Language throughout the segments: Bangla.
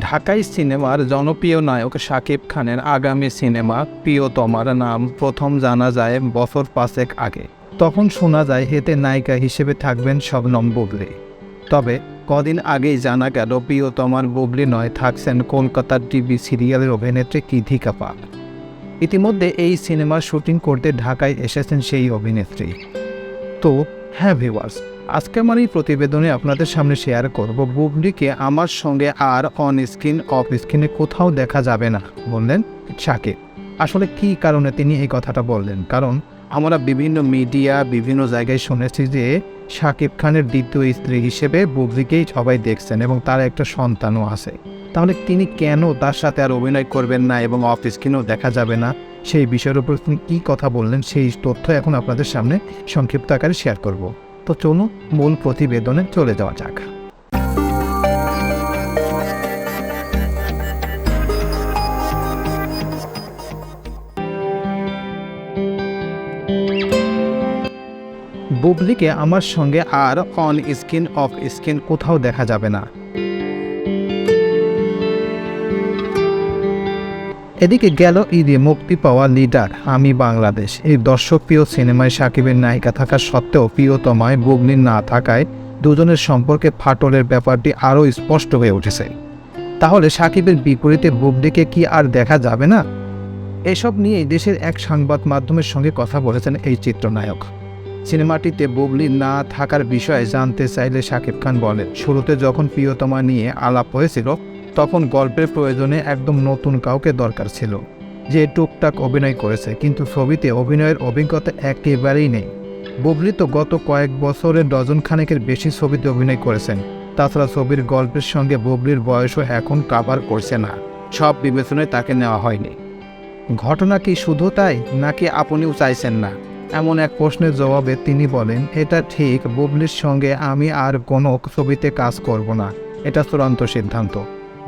ঢাকাই সিনেমার জনপ্রিয় নায়ক শাকিব খানের আগামী সিনেমা প্রিয়তমার নাম প্রথম জানা যায় বছর পাঁচেক আগে। তখন শোনা যায় হেতে নায়িকা হিসেবে থাকবেন শবনম বুবলি। তবে কদিন আগেই জানা গেল প্রিয়তমার বুবলি নয়, থাকছেন কলকাতার টিভি সিরিয়ালের অভিনেত্রী কিধিকা পাল ইতিমধ্যে এই সিনেমার শুটিং করতে ঢাকায় এসেছেন সেই অভিনেত্রী। তো হ্যাঁ ভিওয়ার্স আজকে আমার এই প্রতিবেদনে আপনাদের সামনে শেয়ার করব, বুবলিকে আমার সঙ্গে আর অন স্ক্রিন অফ স্ক্রিনে কোথাও দেখা যাবে না, বললেন শাকিব। আসলে কি কারণে তিনি এই কথাটা বললেন? কারণ আমরা বিভিন্ন মিডিয়া বিভিন্ন জায়গায় শুনেছি যে শাকিব খানের দ্বিতীয় স্ত্রী হিসেবে বুবলিকেই সবাই দেখছেন এবং তার একটা সন্তানও আছে। তাহলে তিনি কেন তার সাথে আর অভিনয় করবেন না এবং অফ স্ক্রিনেও দেখা যাবে না? সেই বিষয়ের উপর তিনি কী কথা বললেন, সেই তথ্য এখন আপনাদের সামনে সংক্ষিপ্ত আকারে শেয়ার করব। তো চলুন মূল প্রতিবেদনে চলে যাওয়া যাক। বুবলিকে আমার সঙ্গে আর অন স্ক্রিন অফ স্ক্রিন কোথাও দেখা যাবে না। এদিকে গেল ঈদে মুক্তি পাওয়া লিডার আমি বাংলাদেশ। এই দর্শকপ্রিয় সিনেমায় সাকিবের নায়িকা থাকা সত্ত্বেও প্রিয়তমায় বুবলির না থাকায় দুজনের সম্পর্কে ফাটলের ব্যাপারটি আরও স্পষ্ট হয়ে উঠেছে। তাহলে সাকিবের বিপরীতে বুবলিকে কি আর দেখা যাবে না? এসব নিয়ে দেশের এক সংবাদ মাধ্যমের সঙ্গে কথা বলেছেন এই চিত্রনায়ক। সিনেমাটিতে বুবলি না থাকার বিষয়ে জানতে চাইলে শাকিব খান বলেন, শুরুতে যখন প্রিয়তমা নিয়ে আলাপ হয়েছিল তখন গল্পের প্রয়োজনে একদম নতুন কাউকে দরকার ছিল, যে টুকটাক অভিনয় করেছে, কিন্তু ছবিতে অভিনয়ের অভিজ্ঞতা একেবারেই নেই। বুবলি তো গত কয়েক বছরের ডজন খানেকের বেশি ছবিতে অভিনয় করেছেন, তাছাড়া ছবির গল্পের সঙ্গে বুবলির বয়সও এখন কাভার করছে না। সব বিবেচনায় তাকে নেওয়া হয়নি। ঘটনা কি শুধু তাই, নাকি আপনিও চাইছেন না? এমন এক প্রশ্নের জবাবে তিনি বলেন, এটা ঠিক, বুবলির সঙ্গে আমি আর কোনো ছবিতে কাজ করব না। এটা চূড়ান্ত সিদ্ধান্ত।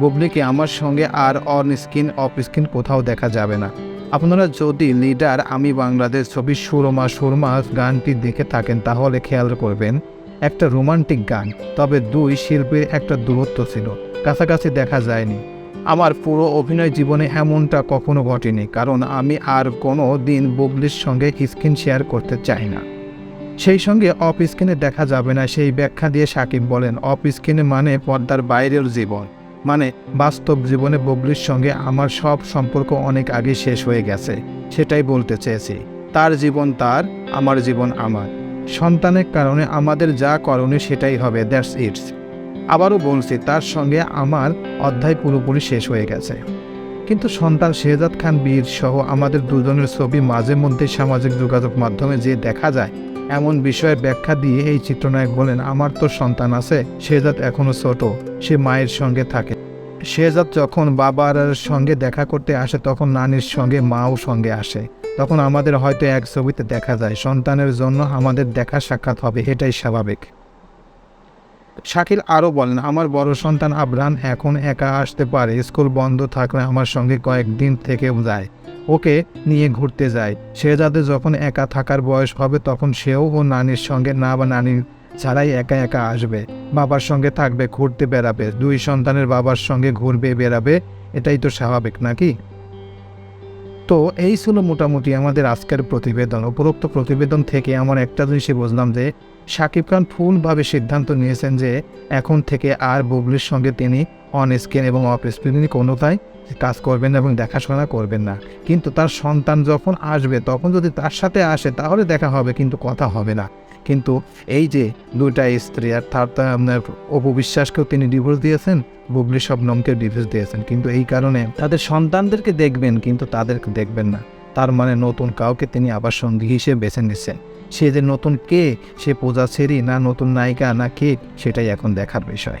বুবলিকে আমার সঙ্গে আর অন স্ক্রিন অফ স্ক্রিন কোথাও দেখা যাবে না। আপনারা যদি লিডার আমি বাংলাদেশ ছবির সুরমা সুরমা গানটি দেখে থাকেন, তাহলে খেয়াল করবেন, একটা রোমান্টিক গান। তবে দুই শিল্পীর একটা দূরত্ব ছিল, কাছাকাছি দেখা যায়নি। আমার পুরো অভিনয় জীবনে এমনটা কখনো ঘটেনি, কারণ আমি আর কোনো দিন বুবলির সঙ্গে স্ক্রিন শেয়ার করতে চাই না। সেই সঙ্গে অফ স্ক্রিনে দেখা যাবে না, সেই ব্যাখ্যা দিয়ে সাকিব বলেন অফ স্ক্রিনে মানে পর্দার বাইরের জীবন। মানে বাস্তব জীবনে বুবলির সঙ্গে আমার সব সম্পর্ক অনেক আগে শেষ হয়ে গেছে, সেটাই বলতে চেয়েছি। তার জীবন তার, আমার জীবন আমার। সন্তানের কারণে আমাদের যা করণীয় সেটাই হবে, দ্যাটস ইটস আবারও বলছি, তার সঙ্গে আমার অধ্যায় পুরোপুরি শেষ হয়ে গেছে। কিন্তু সন্তান শেহজাদ খান বীর সহ আমাদের দুজনের ছবি মাঝে মধ্যে সামাজিক যোগাযোগ মাধ্যমে যে দেখা যায় এমন বিষয়ের ব্যাখ্যা দিয়ে এই চিত্রনায়ক বলেন, আমার তো সন্তান আছে, শেহজাদ এখনও ছোট, সে মায়ের সঙ্গে থাকে। শেহজাদ যখন বাবার সঙ্গে দেখা করতে আসে, তখন নানির সঙ্গে, মাও সঙ্গে আসে। তখন আমাদের হয়তো এক ছবিতে দেখা যায়, সন্তানের জন্য আমাদের দেখা সাক্ষাৎ হবে, এটাই স্বাভাবিক। শাকিল আরও বলেন, আমার বড় সন্তান আবরান এখন একা আসতে পারে, স্কুল বন্ধ থাকলে আমার সঙ্গে কয়েকদিন থেকেও যায়। ওকে নিয়ে ঘুরতে যায়। সে যাতে যখন একা থাকার বয়স হবে, তখন সেও ও নানির সঙ্গে না বা নানির ছাড়াই একা একা আসবে। বাবার সঙ্গে থাকবে, ঘুরতে বেড়াবে, দুই সন্তানের বাবার সঙ্গে ঘুরবে, বেড়াবে, এটাই তো স্বাভাবিক, নাকি? তো এই ছিল মোটামুটি আমাদের আজকের প্রতিবেদন। উপরোক্ত প্রতিবেদন থেকে আমার একটা জিনিসই বুঝলাম যে শাকিব খান ফুলভাবে সিদ্ধান্ত নিয়েছেন যে, এখন থেকে আর বুবলির সঙ্গে তিনি অন স্ক্রিন এবং অফ স্ক্রিনে কোনোটাই কাজ করবেন না এবং দেখাশোনা করবেন না। কিন্তু তার সন্তান যখন আসবে, তখন যদি তার সাথে আসে, তাহলে দেখা হবে, কিন্তু কথা হবে না। কিন্তু এই যে দুইটা স্ত্রী, আর তার আপনার অপবিশ্বাসকেও তিনি ডিভোর্স দিয়েছেন, বুবলি শবনমকে ডিভোর্স দিয়েছেন। কিন্তু এই কারণে তাদের সন্তানদেরকে দেখবেন, কিন্তু তাদেরকে দেখবেন না। তার মানে নতুন কাউকে তিনি আবার সঙ্গী হিসেবে বেছে নিচ্ছেন। সে যে নতুন কে, সে পূজা ছেড়ি না নতুন নায়িকা, না কে, সেটাই এখন দেখার বিষয়।